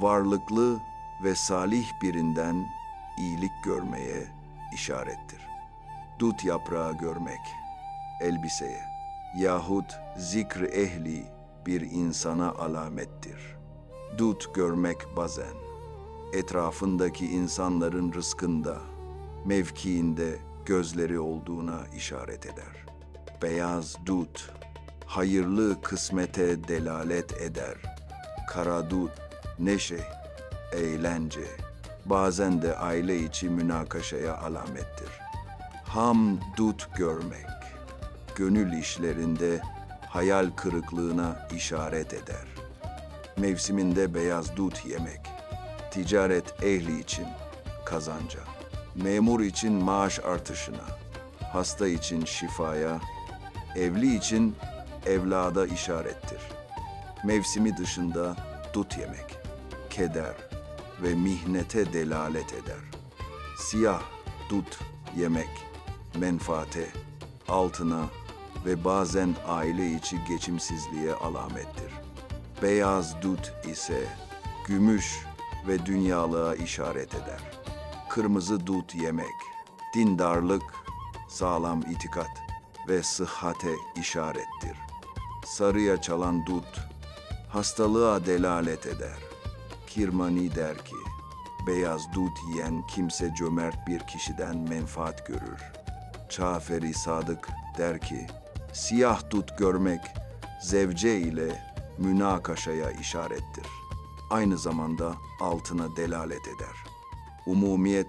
varlıklı ve salih birinden iyilik görmeye işarettir. Dut yaprağı görmek, elbiseye yahut zikr ehli bir insana alamettir. Dut görmek bazen etrafındaki insanların rızkında, mevkiinde gözleri olduğuna işaret eder. Beyaz dut, hayırlı kısmete delalet eder. Kara dut, neşe, eğlence, bazen de aile içi münakaşaya alamettir. Ham dut görmek, gönül işlerinde hayal kırıklığına işaret eder. Mevsiminde beyaz dut yemek, ticaret ehli için kazanca, memur için maaş artışına, hasta için şifaya, evli için evlada işarettir. Mevsimi dışında dut yemek, keder ve mihnete delalet eder. Siyah dut yemek, menfaate, altına ve bazen aile içi geçimsizliğe alamettir. Beyaz dut ise gümüş ve dünyalığa işaret eder. Kırmızı dut yemek, dindarlık, sağlam itikat ve sıhhate işarettir. Sarıya çalan dut, hastalığa delalet eder. Kirmani der ki, beyaz dut yiyen kimse cömert bir kişiden menfaat görür. Çaferi Sadık der ki, siyah dut görmek zevce ile münakaşaya işarettir. Aynı zamanda altına delalet eder. Umumiyet